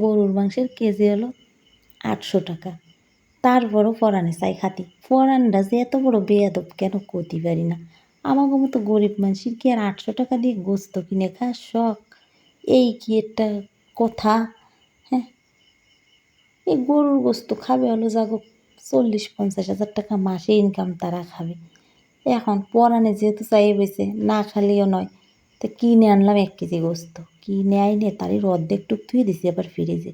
গরুর মাংসের কেজি হলো আটশো টাকা। তারপরও পরানে চাই খাতি। পরানটা যে এত বড় বেয়াদব কেন করতে পারি না? আমাকে মতো গরিব মানুষের কি আর আটশো টাকা দিয়ে গোস্ত কিনে খাওয়ার শখ? এই কি একটা কথা? হ্যাঁ? এই গরুর গোস্ত খাবে হলো যাগো চল্লিশ পঞ্চাশ হাজার টাকা মাসে ইনকাম তারা খাবে। এখন পরানে যেহেতু চাই বসে না খালিও নয়, তো কিনে আনলাম এক কেজি গোস্ত। কিনে আইনে তারই অর্ধেক টুক ধুয়ে দিছি আবার ফ্রিজে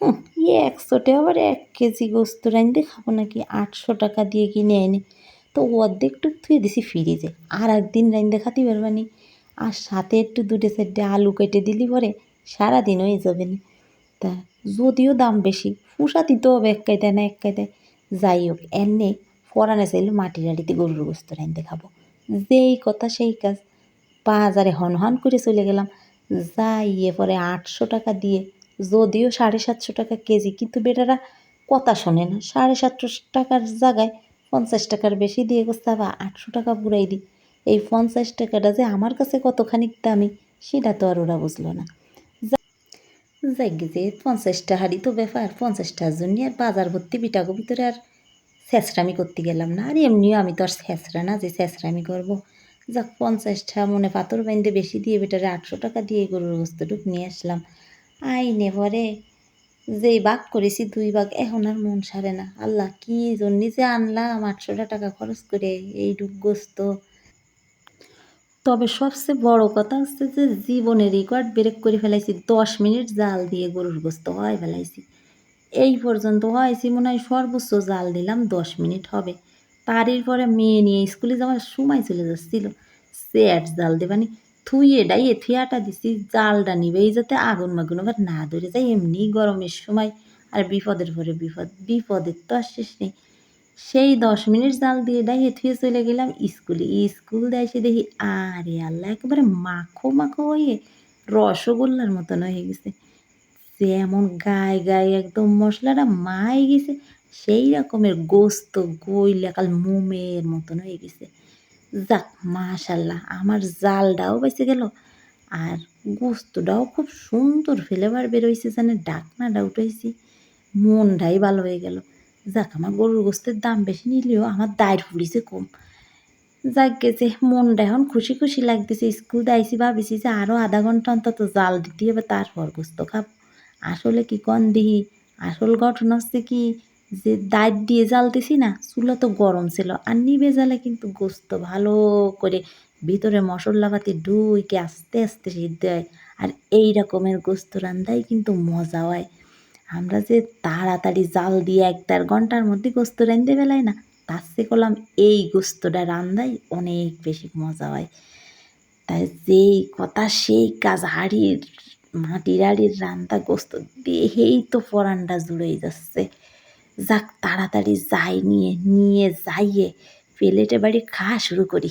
হুম ইয়ে একশোটে আবার এক কেজি গোস্ত রাঁধতে খাব নাকি? আটশো টাকা দিয়ে কিনে এনে তো অর্ধেক টুক ধুয়ে দিছি ফ্রিজে আর একদিন রাঁধতে খাতে পারবানি আর সাথে একটু দুটো চারটে আলু কেটে দিলি পরে সারাদিন হয়ে যাবে না। তা যদিও দাম বেশি, ফুসা দিতে হবে এক কায়দায় না এক কায়দায় যাই হোক, এনে পরানে চাইলে মাটির হাড়িতে গরুর গোস্ত রাঁধতে খাব। যেই কথা সেই কাজ। বাজারে হন হন করে চলে গেলাম। যাইয়ে পরে আটশো টাকা দিয়ে, যদিও সাড়ে সাতশো টাকা কেজি, কিন্তু বেটারা কথা শোনে না। সাড়ে সাতশো টাকার জায়গায় পঞ্চাশ টাকার বেশি দিয়ে গেছে আবার আটশো টাকা পুরাই দিই। এই পঞ্চাশ টাকাটা যে আমার কাছে কতখানি দামি, সেটা তো আর ওরা বুঝলো না। যাই যে পঞ্চাশটা হাড়ি তো ব্যাপার, পঞ্চাশটার জন্য আর বাজার ভর্তি বিটাগো ভিতরে আর স্যাঁচড়ামি করতে গেলাম না। আর এমনিও আমি তো আর স্যাঁচড়া না যে স্যাঁচড়ামি করব। যাক, পঞ্চাশটা মনে পাথর বাইন্দে বেশি দিয়ে বেটারে আটশো টাকা দিয়ে গরুর বস্তুটুক নিয়ে আসলাম। আইনে পরে যেই বাঘ করেছি দুই বাঘ, এখন আর মন সারে না। আল্লাহ, কি জন্যে যে আনলাম আটশোটা টাকা খরচ করে এই গোস্ত তবে সবচেয়ে বড় কথা হচ্ছে যে জীবনের রেকর্ড ব্রেক করে ফেলাইছি, দশ মিনিট জাল দিয়ে গরুর গোস্ত হয় ফেলাইছি। এই পর্যন্ত হয়েছি মনে হয় সর্বোচ্চ জাল দিলাম, দশ মিনিট হবে। তারই পরে মেয়ে নিয়ে স্কুলে যাওয়ার সময় চলে যাচ্ছিল। স্যাট জাল দেবানি থুইয়ে ডাইয়ে থিয়াটা দিছি, জালটা নিবে এই যাতে আগুন মাগুন আবার না ধরে যায়, এমনি গরমের সময়। আর বিপদের পরে বিপদ, বিপদের তো আর শেষ নেই। সেই দশ মিনিট জাল দিয়ে ডাইয়ে থুয়ে চলে গেলাম স্কুলে। স্কুল দেয় দেখি, আরে আল্লাহ, একেবারে মাখো মাখো হয়ে রসগোল্লার মতন হয়ে গেছে। যেমন গায়ে গায়ে একদম মশলাটা মাই গেছে। সেই রকমের গোস্ত গইলা কাল মোমের মতন হয়ে গেছে। যাক, মাশাল্লাহ, আমার জালটাও বেঁচে গেল আর গোস্তটাও খুব সুন্দর ফ্লেভার বেরোইছে জানে ডাকনাটা উঠেছি মনটাই ভালো হয়ে গেল। যাক, আমার গরুর গোস্তের দাম বেশি নিলেও আমার দায়ের ফুড়িছে কম। যাক গেছে, মনটা এখন খুশি খুশি লাগতেছে, স্কুল দাইছি ভাবিছি যে আরও আধা ঘণ্টা অন্তত জাল দিতে হবে, তারপর গোস্ত খাব। আসলে কি কন দিহি? আসল ঘটনা হচ্ছে কি যে দাঁত দিয়ে জ্বালতেছি না, চুলা তো গরম ছিল আর নিবে জ্বালে কিন্তু গোস্ত ভালো করে ভিতরে মশলা মশলাপাতি ডুইকে আস্তে আস্তে সিদ্ধ হয় আর এই রকমের গোস্ত রান্দাই কিন্তু মজা হয়। আমরা যে তাড়াতাড়ি জাল দিয়ে এক দেড় ঘণ্টার মধ্যে গোস্ত রান্ধতে বেলায় না, তার সে করলাম এই গোস্তটা রান্দাই অনেক বেশি মজা হয়। তাই যেই কথা সেই কাজ হাড়ির, মাটির হাড়ির রান্দা গোস্ত দেহেই তো পরানটা জুড়েই যাচ্ছে। যাক তাড়াতাড়ি যাই নিয়ে নিয়ে যাইয়ে প্লেটে বাড়ি খাওয়া শুরু করি।